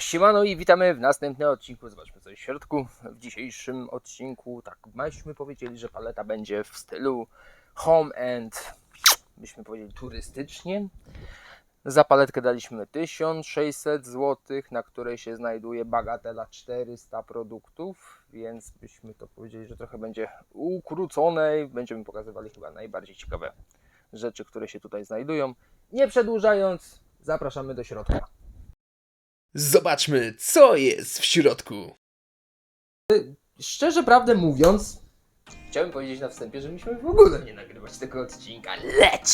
Siemano i witamy w następnym odcinku. Zobaczmy co jest w środku. W dzisiejszym odcinku, tak, myśmy powiedzieli, że paleta będzie w stylu home and, byśmy powiedzieli, turystycznie. Za paletkę daliśmy 1600 zł, na której się znajduje bagatela 400 produktów, więc byśmy to powiedzieli, że trochę będzie ukrócone i będziemy pokazywali chyba najbardziej ciekawe rzeczy, które się tutaj znajdują. Nie przedłużając, zapraszamy do środka. Zobaczmy, co jest w środku. Szczerze prawdę mówiąc, chciałem powiedzieć na wstępie, że myśmy w ogóle nie nagrywać tego odcinka, lecz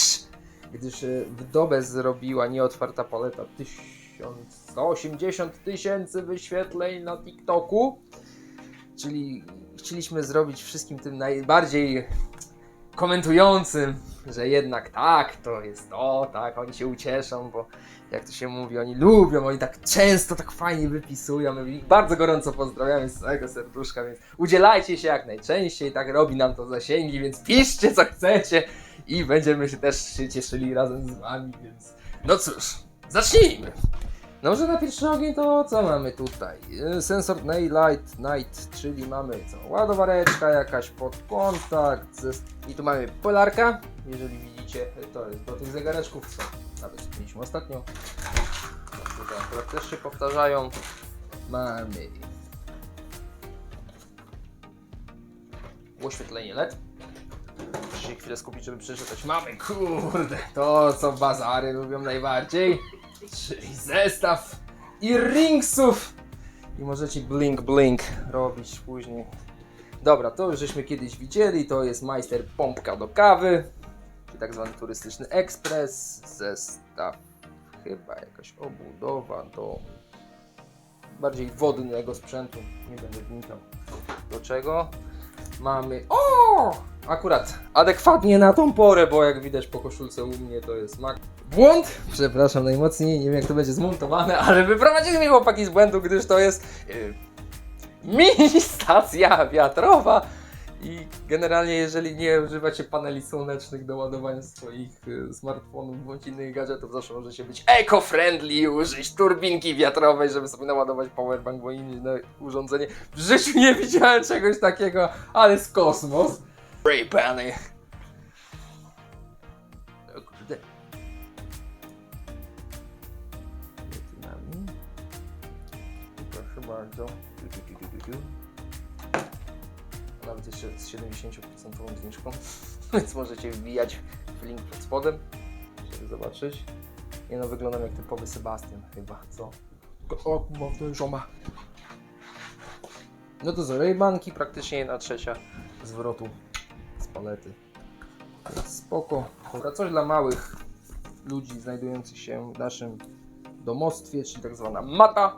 gdyż e, w dobę zrobiła nieotwarta paleta 1180 tysięcy wyświetleń na TikToku, czyli chcieliśmy zrobić wszystkim tym najbardziej komentującym, że jednak tak, to jest to, tak, oni się ucieszą, bo jak to się mówi, oni lubią, oni tak często, tak fajnie wypisują. Ich bardzo gorąco pozdrawiamy z całego serduszka, więc udzielajcie się jak najczęściej, tak robi nam to zasięgi, więc piszcie co chcecie i będziemy się też się cieszyli razem z wami, więc no cóż, zacznijmy! No może na pierwszy ogień to co mamy tutaj? Yy, Sensor Nightlight Night, czyli mamy co? Ładowareczka jakaś pod kontakt ze... i tu mamy polarka, jeżeli widzicie, to jest do tych zegareczków, co nawet mieliśmy ostatnio. Tutaj akurat też się powtarzają. Mamy oświetlenie LED. Muszę się chwilę skupić, żeby przeczytać. Mamy, kurde, to co bazary lubią najbardziej. Czyli zestaw i ringsów. I możecie blink blink robić później. Dobra, to już żeśmy kiedyś widzieli. To jest majster pompka do kawy. Czyli tak zwany turystyczny ekspres. Zestaw chyba jakaś obudowa do bardziej wodnego sprzętu. Nie będę wnikał do czego. Mamy. O! Akurat adekwatnie na tą porę, bo jak widać po koszulce u mnie to jest mak. Błąd! Przepraszam najmocniej, nie wiem jak to będzie zmontowane, ale wyprowadzili mnie chłopaki z błędu, gdyż to jest yy, mini stacja wiatrowa. I generalnie, jeżeli nie używacie paneli słonecznych do ładowania swoich y, smartfonów bądź innych gadżetów, zawsze możecie być eco-friendly użyć turbinki wiatrowej, żeby sobie naładować powerbank, bo inne urządzenie. W życiu nie widziałem czegoś takiego, ale z kosmos. Ray Penny. O kurde. Proszę bardzo. Nawet jeszcze z 70% zniżką, więc możecie wbijać w link pod spodem, żeby zobaczyć. Nie no, wyglądam jak typowy Sebastian chyba, co? O, to żoma. No to co, rejbanki praktycznie jedna trzecia zwrotu z palety. Spoko. Dobra, coś dla małych ludzi znajdujących się w naszym domostwie, czyli tak zwana mata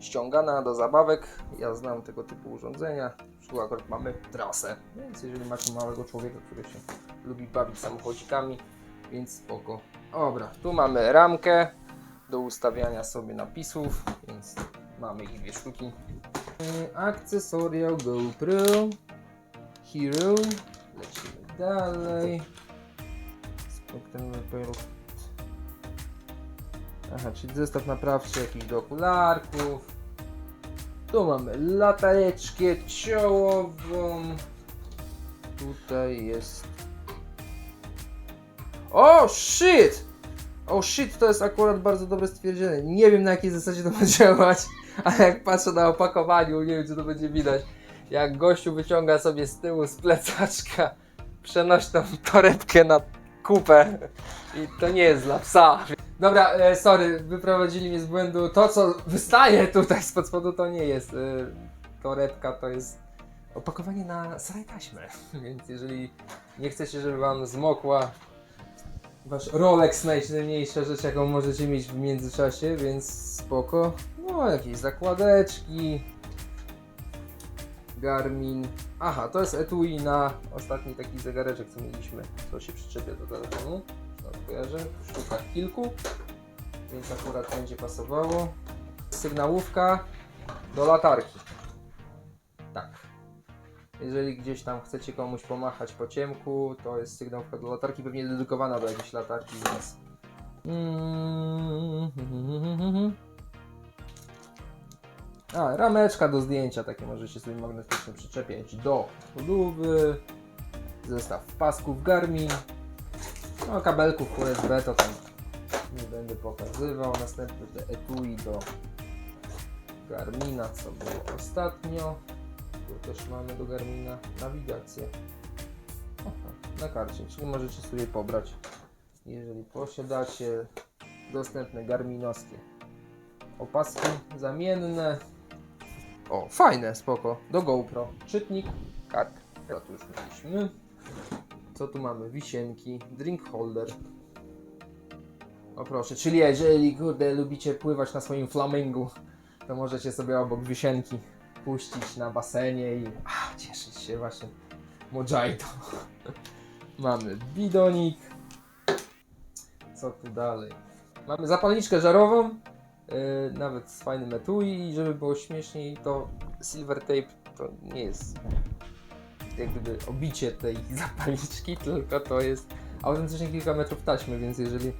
ściągana do zabawek. Ja znam tego typu urządzenia. Tu akurat mamy trasę, więc jeżeli macie małego człowieka, który się lubi bawić samochodzikami, więc spoko. Dobra, tu mamy ramkę do ustawiania sobie napisów, więc mamy ich dwie sztuki. Akcesoria GoPro, Hero, lecimy dalej. Papierów. Aha, czyli zestaw naprawczy jakiś do okularków. Tu mamy latareczkę czołową. Tutaj jest. O shit! O shit, to jest akurat bardzo dobre stwierdzenie. Nie wiem na jakiej zasadzie to ma działać, ale jak patrzę na opakowaniu, nie wiem czy to będzie widać. Jak gościu wyciąga sobie z tyłu z plecaczka przenośną torebkę na kupę i to nie jest dla psa. Dobra, e, sorry, wyprowadzili mnie z błędu. To, co wystaje tutaj spod spodu, to nie jest e, torebka, to jest opakowanie na saraj taśmę. Więc jeżeli nie chcecie, żeby wam zmokła wasz Rolex, najcenniejsza rzecz, jaką możecie mieć w międzyczasie, więc spoko. No, jakieś zakładeczki. Garmin. Aha, to jest etui na ostatni taki zegareczek, co mieliśmy. To się przyczepia do telefonu. No, kojarzę. W kilku. Więc akurat będzie pasowało. Sygnałówka do latarki. Tak. Jeżeli gdzieś tam chcecie komuś pomachać po ciemku, to jest sygnałówka do latarki, pewnie dedykowana do jakiejś latarki, więc... Mm, A, rameczka do zdjęcia, takie możecie sobie magnetycznie przyczepiać do lówy. Zestaw pasków Garmin. No, kabelków USB to tam nie będę pokazywał. Następny te etui do Garmina, co było ostatnio. Tu też mamy do Garmina nawigację. Aha, na karcie, czyli możecie sobie pobrać, jeżeli posiadacie dostępne garminowskie opaski zamienne. O, fajne, spoko. Do GoPro. Czytnik kart. To już mieliśmy. Co tu mamy? Wisienki, drink holder. O proszę, czyli jeżeli kurde lubicie pływać na swoim flamingu, to możecie sobie obok wisienki puścić na basenie i cieszyć się właśnie mojito. mamy bidonik. Co tu dalej? Mamy zapalniczkę żarową, yy, nawet z fajnym etui i żeby było śmieszniej, to silver tape to nie jest jak gdyby obicie tej zapalniczki, tylko to jest autentycznie kilka metrów taśmy, więc jeżeli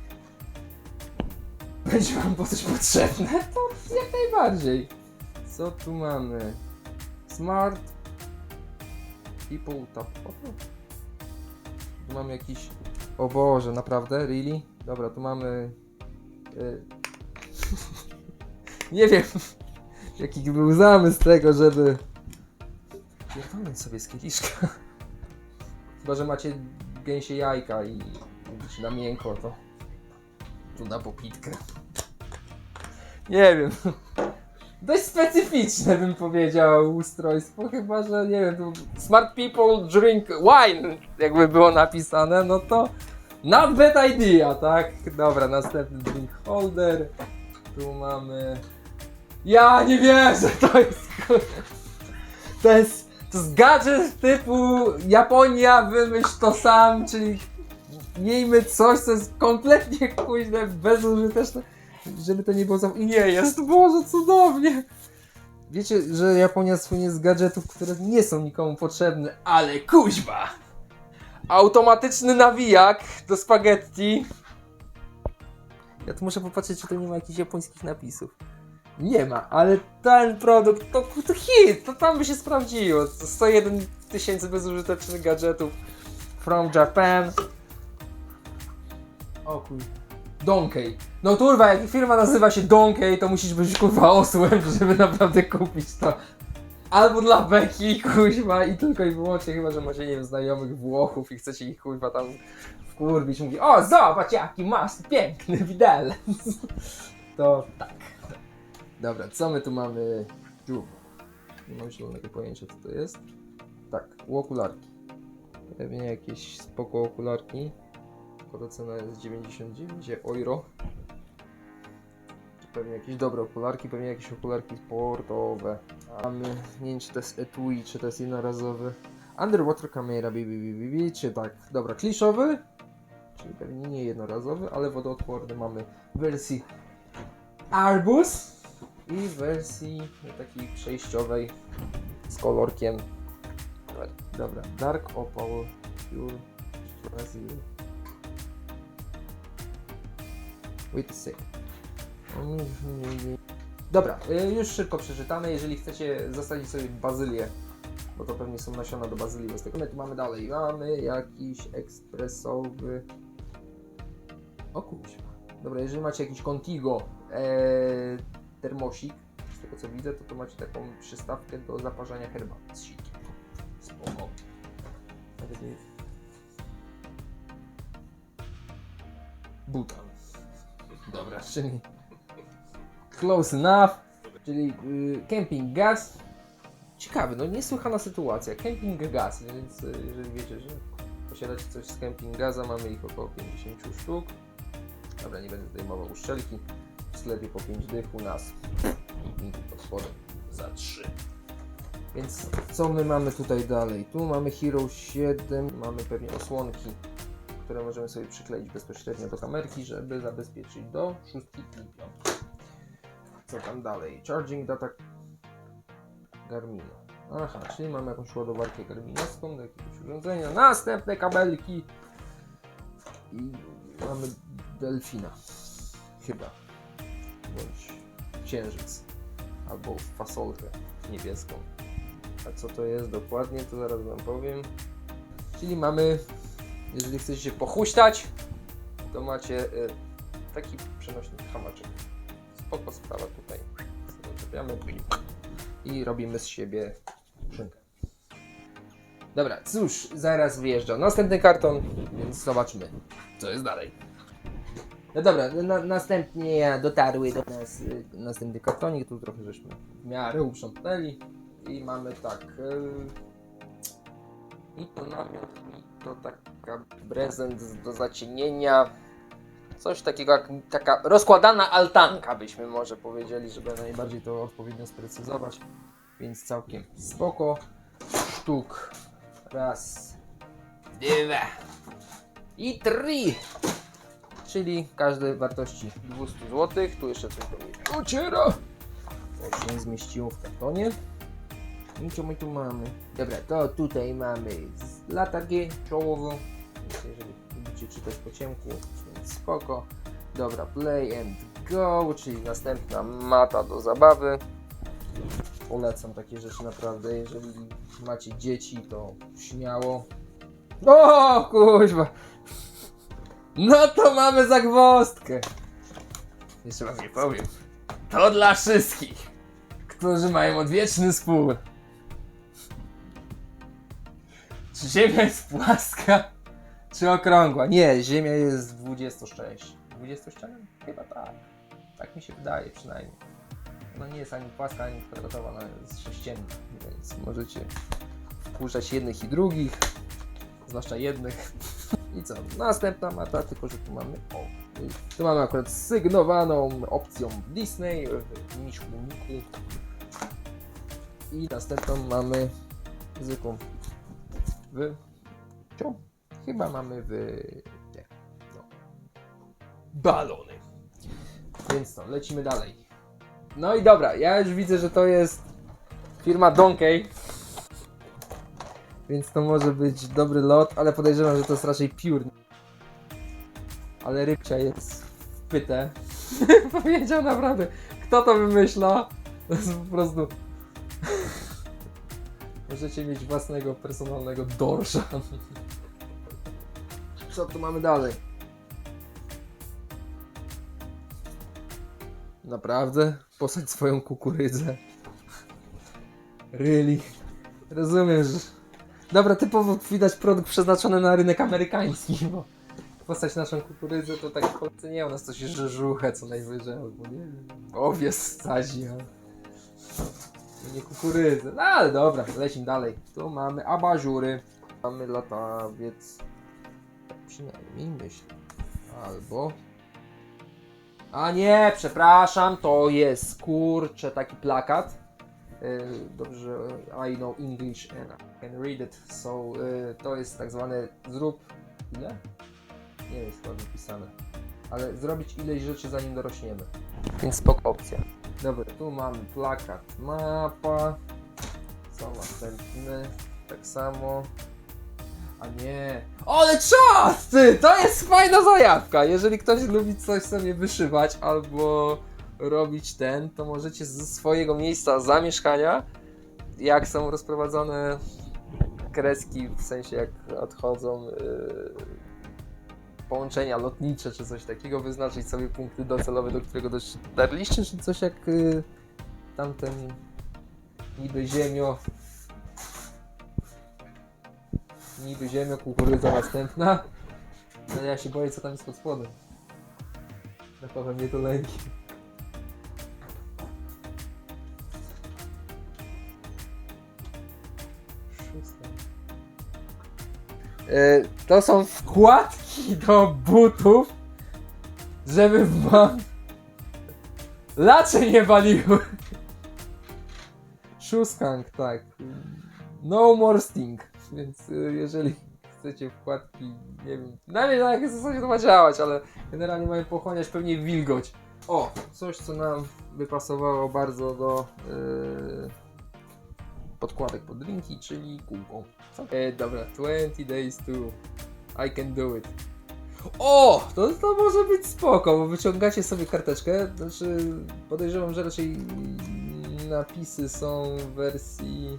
będzie wam po coś potrzebne, to jak najbardziej. Co tu mamy? Smart People Tap. Tu mamy jakiś... O Boże, naprawdę? Really? Dobra, tu mamy... y, Nie wiem, jaki był zamysł tego, żeby... Pierdolnąć sobie z kieliszka. Chyba, że macie gęsie jajka i lubicie na miękko, to tu na popitkę. Nie wiem. Dość specyficzne bym powiedział ustrojstwo, chyba że nie wiem, smart people drink wine, jakby było napisane, no to not bad idea, tak? Dobra, następny drink holder. Tu mamy. Ja nie wierzę, to jest. To jest. To jest gadżet typu Japonia, wymyśl to sam, czyli miejmy coś, co jest kompletnie kuźne, bezużyteczne, żeby to nie było za... Nie jest, Boże, cudownie! Wiecie, że Japonia słynie z gadżetów, które nie są nikomu potrzebne, ale kuźba! Automatyczny nawijak do spaghetti. Ja tu muszę popatrzeć, czy to nie ma jakichś japońskich napisów. Nie ma, ale ten produkt to, to hit, to tam by się sprawdziło. To 101 tysięcy bezużytecznych gadżetów from Japan. O kuj. Donkey. No kurwa, jak firma nazywa się Donkey, to musisz być kurwa osłem, żeby naprawdę kupić to. Albo dla beki, kuźwa, i tylko i wyłącznie, chyba że macie, nie wiem, znajomych Włochów i chcecie ich kurwa tam wkurwić. Mówi, o zobacz jaki masz piękny widelec. To tak. Dobra, co my tu mamy? Tu. Nie mam zielonego pojęcia co to jest. Tak, okularki. Pewnie jakieś spoko okularki. Skoro cena jest 99 euro. Pewnie jakieś dobre okularki, pewnie jakieś okularki sportowe. Mamy, nie wiem czy to jest etui, czy to jest jednorazowy. Underwater bi, bi, czy tak, dobra, kliszowy, czyli pewnie nie jednorazowy, ale wodoodporny mamy w wersji Arbus i w wersji takiej przejściowej z kolorkiem. Dobra, Dark Opal Pure Brazil. Wait a. Dobra, y, już szybko przeczytane. Jeżeli chcecie zasadzić sobie bazylię, bo to pewnie są nasiona do bazylii bez tego. My tu mamy dalej. Mamy jakiś ekspresowy. O kurczę. Dobra, jeżeli macie jakiś Contigo e, termosik, z tego co widzę, to to macie taką przystawkę do zaparzania herbaty z sikiem. Spoko. Butan. Dobra, czyli close enough, czyli y, camping gas. Ciekawy, no niesłychana sytuacja. Camping gas, więc y, jeżeli wiecie, że posiadacie coś z camping gaza, mamy ich około 50 sztuk. Dobra, nie będę zdejmował uszczelki. Sklepie po 5 dych u nas. Pod spodem za 3. Więc co my mamy tutaj dalej? Tu mamy Hero 7, mamy pewnie osłonki, które możemy sobie przykleić bezpośrednio do kamerki, żeby zabezpieczyć do szóstki i. Co tam dalej? Charging data Garmina. Aha, czyli mamy jakąś ładowarkę garminowską do jakiegoś urządzenia. Następne kabelki. I mamy delfina. Chyba. Bądź księżyc. albo fasolkę niebieską. A co to jest dokładnie, to zaraz wam powiem. Czyli mamy, jeżeli chcecie się pochuśtać, to macie y, taki przenośny hamaczek. Spoko sprawa tutaj. Zaczepiamy i robimy z siebie szynkę. Dobra, cóż, zaraz wyjeżdża następny karton, więc zobaczmy, co jest dalej. No dobra, na, następnie dotarły do nas y, następny kartonik, tu trochę żeśmy w miarę uprzątnęli i mamy tak... Y, I to namiot, i to taka prezent do zacienienia. Coś takiego jak taka rozkładana altanka byśmy może powiedzieli, żeby najbardziej to odpowiednio sprecyzować. Więc całkiem spoko. Sztuk. Raz. Dwa. I trzy. Czyli każdy wartości 200 zł. Tu jeszcze coś do mnie ociera. To się nie zmieściło w kartonie. I co my tu mamy? Dobra, to tutaj mamy latarkę czołową. Jeżeli lubicie czytać po ciemku, więc spoko. Dobra, play and go, czyli następna mata do zabawy. Polecam takie rzeczy naprawdę, jeżeli macie dzieci, to śmiało. O kuźwa! No to mamy zagwozdkę! Jeszcze wam nie powiem. To dla wszystkich, którzy mają odwieczny spór. Czy Ziemia jest płaska, czy okrągła? Nie, Ziemia jest 26. 20 ścianem? Chyba tak. Tak mi się wydaje przynajmniej. Ona nie jest ani płaska, ani kwadratowa, ona jest sześcienna, więc możecie wpuszczać jednych i drugich, zwłaszcza jednych. I co? Następna mata, tylko że tu mamy. O, tu mamy akurat sygnowaną opcją Disney w Miszkuniku. I następną mamy zwykłą w. Co? Chyba mamy w. Nie. No. Balony. Więc to, lecimy dalej. No i dobra, ja już widzę, że to jest firma Donkey. Więc to może być dobry lot, ale podejrzewam, że to jest raczej piór. Ale rybcia jest w pytę. Powiedział naprawdę, kto to wymyśla? To jest po prostu... Możecie mieć własnego personalnego dorsza. Co tu mamy dalej? Naprawdę? Posadź swoją kukurydzę. Really? Rozumiem, że... Dobra, typowo widać produkt przeznaczony na rynek amerykański, bo postać naszą kukurydzę to tak w nie, u nas to się rzeżuchę co najwyżej, albo nie wiem, owies sadzi, nie kukurydzę. No ale dobra, lecimy dalej. Tu mamy abażury, mamy latawiec, przynajmniej myślę, albo... A nie, przepraszam, to jest kurczę taki plakat. Y, Dobrze, I know English and I can read it, so y, to jest tak zwany zrób ile? Nie jest chyba wypisane. Ale zrobić ileś rzeczy zanim dorośniemy. Więc spoko opcja. Dobra, tu mamy plakat, mapa. Co następny? Tak samo. A nie. Ale czas! Ty, to jest fajna zajawka! Jeżeli ktoś lubi coś sobie wyszywać albo robić ten, to możecie ze swojego miejsca zamieszkania, jak są rozprowadzone kreski, w sensie jak odchodzą yy, połączenia lotnicze czy coś takiego, wyznaczyć sobie punkty docelowe, do którego dotarliście, czy coś jak yy, tamten niby ziemio niby ziemio, kukurydza następna. No ja się boję co tam jest pod spodem. Na pewno mnie to lęki. To są wkładki do butów, żeby wam lacze nie waliły. Szóskank, tak. No more sting. Więc y, jeżeli chcecie wkładki, nie wiem, na wiem na jakiej zasadzie to ma działać, ale generalnie mają pochłaniać pewnie wilgoć. O, coś co nam by pasowało bardzo do yy, podkładek pod drinki, czyli kółko. E, dobra, 20 days to I can do it. O! To, to może być spoko, bo wyciągacie sobie karteczkę, znaczy podejrzewam, że raczej napisy są w wersji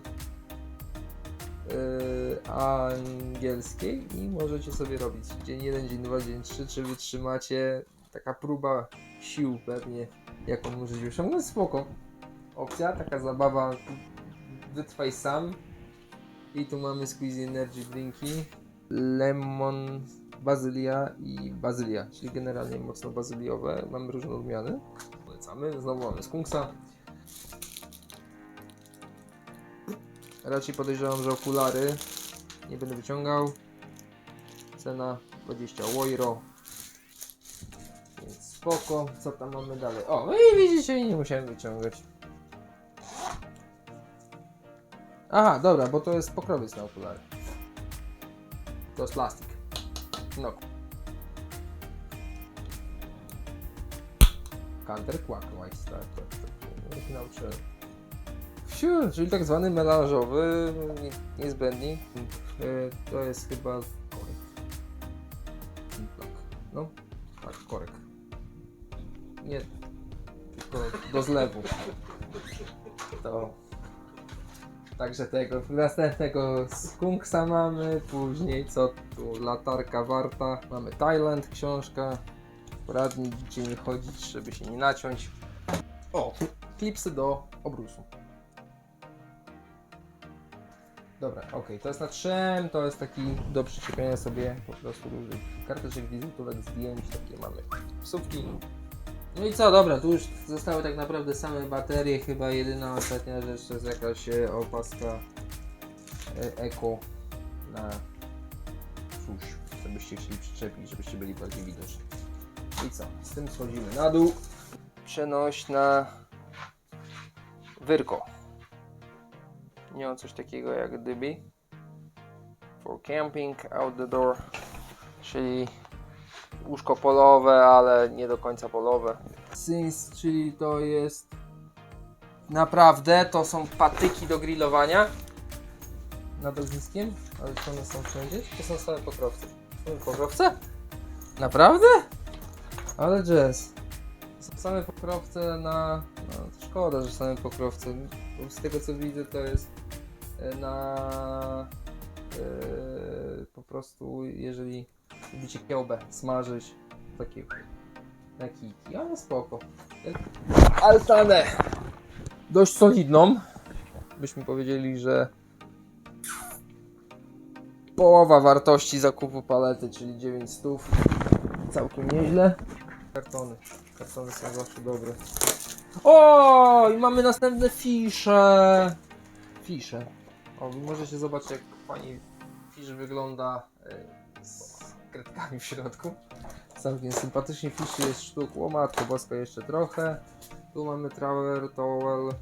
yy, angielskiej i możecie sobie robić dzień 1, dzień 2, dzień 3, czy wytrzymacie. Taka próba sił pewnie, jaką możecie osiągnąć. Spoko. Opcja, taka zabawa, wytrwaj sam. I tu mamy Squeezy Energy Drinki, Lemon, Bazylia i Bazylia, czyli generalnie mocno bazyliowe. Mamy różne odmiany. Polecamy. Znowu mamy skunksa. Raczej podejrzewam, że okulary nie będę wyciągał. Cena 20 euro. Więc spoko. Co tam mamy dalej? O, no i widzicie, nie musiałem wyciągać. Aha, dobra, bo to jest pokrowiec na okulary. To jest plastik. No. Counterclockwise, tak, tak, tak. Ja się czyli tak zwany melanżowy nie- niezbędnik. E, To jest chyba korek. Tak. No, tak, korek. Nie, tylko do zlewu. To. Także tego następnego skunksa mamy, później co tu, latarka warta, mamy Thailand, książka, poradnik, gdzie nie chodzić, żeby się nie naciąć. O, klipsy do obrusu. Dobra, okej, to jest na trzem, to jest taki do przyczepiania sobie po prostu różnych karteczek, wizytówek, zdjęć, takie mamy wsówki. No i co, dobra, tu już zostały tak naprawdę same baterie, chyba jedyna ostatnia rzecz to jest jakaś e, opaska Eko na coś, żebyście chcieli przyczepić, żebyście byli bardziej widoczni. I co, z tym schodzimy na dół, przenośna wyrko. Nie mam coś takiego jak dyby. For camping, out the door, czyli łóżko polowe, ale nie do końca polowe. Sins, czyli to jest naprawdę, to są patyki do grillowania. Nad ogniskiem, ale czy one są wszędzie? To są same pokrowce. Same pokrowce? Naprawdę? Ale jazz. Są same pokrowce na... No, szkoda, że same pokrowce. Bo z tego co widzę to jest e, na... e, po prostu jeżeli lubicie kiełbę smażyć, takie na kiki, ale spoko. Altanę dość solidną. Byśmy powiedzieli, że połowa wartości zakupu palety, czyli 9 stów. Całkiem nieźle. Kartony. Kartony są zawsze dobre. O, i mamy następne fisze. Fisze. O, możecie zobaczyć jak pani fisz wygląda z kredkami w środku. Całkiem sympatycznie fiszy jest sztuk. O matko bosko jeszcze trochę. Tu mamy Traveler Towel.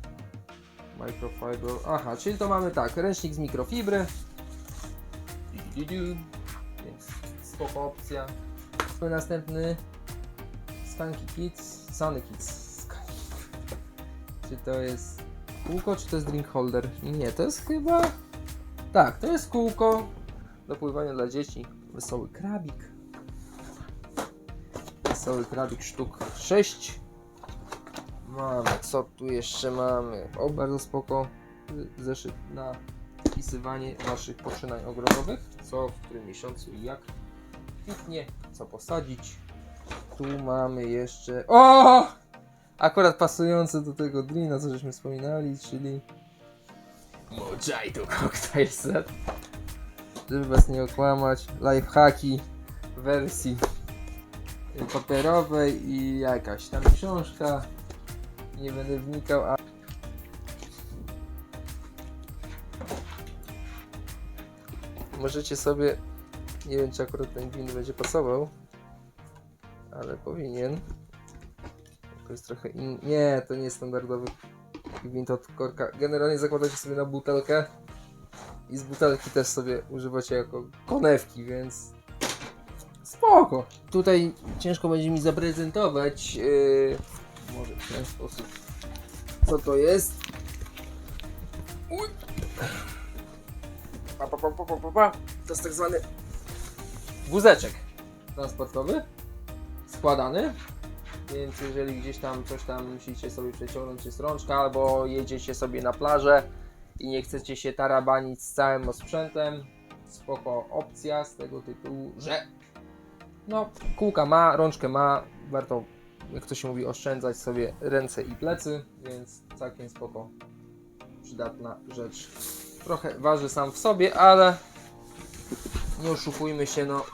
Microfiber. Aha, czyli to mamy tak, ręcznik z mikrofibry. Więc spoko opcja. Następny Skanky Kids. Sunny Kids. Czy to jest kółko, czy to jest drink holder? Nie, to jest chyba... Tak, to jest kółko do pływania dla dzieci. Wesoły krabik. Wesoły krabik sztuk 6. Mamy, co tu jeszcze mamy? O, bardzo spoko. Zeszyt na wpisywanie waszych poczynań ogrodowych. Co, w którym miesiącu i jak kwitnie, co posadzić. Tu mamy jeszcze... O! Akurat pasujące do tego drina, co żeśmy wspominali, czyli Mojito Cocktail Set. Żeby was nie okłamać, lifehacki w wersji y, papierowej i jakaś tam książka. Nie będę wnikał, a możecie sobie, nie wiem czy akurat ten gwint będzie pasował, ale powinien. To jest trochę. Nie, to nie jest standardowy gwint od korka. Generalnie zakładacie sobie na butelkę i z butelki też sobie używacie jako konewki, więc spoko. Tutaj ciężko będzie mi zaprezentować, yy, może w ten sposób, co to jest. Uj. Pa, pa, pa, pa, pa, pa. To jest tak zwany wózeczek transportowy, składany. Więc jeżeli gdzieś tam coś tam musicie sobie przeciągnąć czy strączka, albo jedziecie sobie na plażę i nie chcecie się tarabanić z całym osprzętem, spoko opcja z tego tytułu, że no kółka ma, rączkę ma, warto jak to się mówi oszczędzać sobie ręce i plecy, więc całkiem spoko przydatna rzecz. Trochę waży sam w sobie, ale nie oszukujmy się, no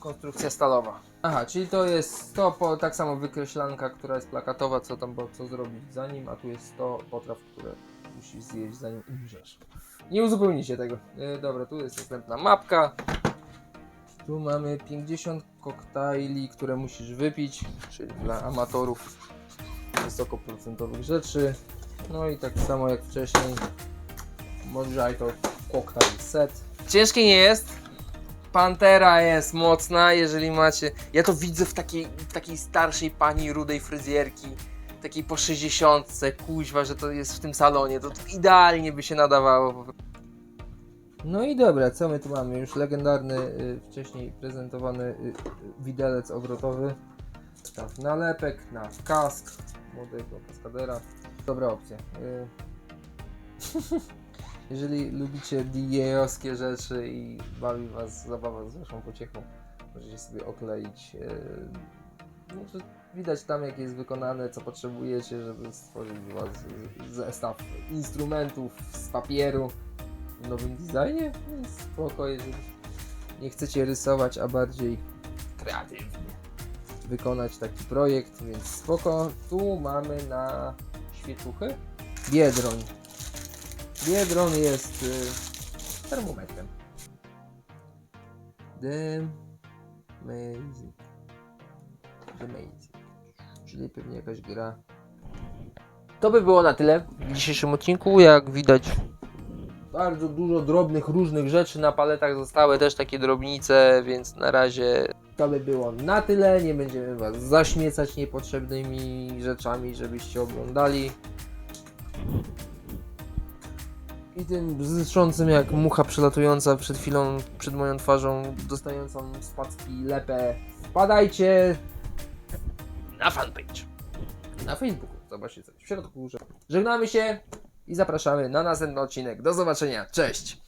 konstrukcja stalowa. Aha, czyli to jest to po, tak samo wykreślanka, która jest plakatowa, co tam, bo co zrobić za nim, a tu jest 100 potraw, które musisz zjeść zanim umrzesz. Nie uzupełnicie tego. E, dobra, tu jest następna mapka. Tu mamy 50 koktajli, które musisz wypić, czyli dla amatorów wysokoprocentowych rzeczy. No i tak samo jak wcześniej, Mojito koktajl set. Ciężkie nie jest. Pantera jest mocna, jeżeli macie. Ja to widzę w takiej, w takiej starszej pani rudej fryzjerki, takiej po 60, kuźwa, że to jest w tym salonie. To idealnie by się nadawało. No i dobra, co my tu mamy? Już legendarny, y, wcześniej prezentowany y, y, widelec obrotowy. Tak, nalepek na kask młodego kaskadera. Dobra opcja. Y, Jeżeli lubicie DJ-owskie rzeczy i bawi was zabawa z waszą pociechą, możecie sobie okleić. y, No, widać tam jak jest wykonane, co potrzebujecie, żeby stworzyć zestaw instrumentów z papieru w nowym designie. Więc spoko, jeżeli nie chcecie rysować, a bardziej kreatywnie wykonać taki projekt, więc spoko. Tu mamy na świeczuchy Biedroń. Biedron jest y, termometrem. The Amazing. The Amazing. Czyli pewnie jakaś gra. To by było na tyle w dzisiejszym odcinku. Jak widać, bardzo dużo drobnych, różnych rzeczy na paletach zostały też takie drobnice, więc na razie to by było na tyle. Nie będziemy Was zaśmiecać niepotrzebnymi rzeczami, żebyście oglądali. I tym bzystrzącym jak mucha przelatująca przed chwilą przed moją twarzą, dostającą z packi lepę. Wpadajcie na fanpage. Na Facebooku. Zobaczcie coś w środku. że- Żegnamy się i zapraszamy na następny odcinek. Do zobaczenia. Cześć!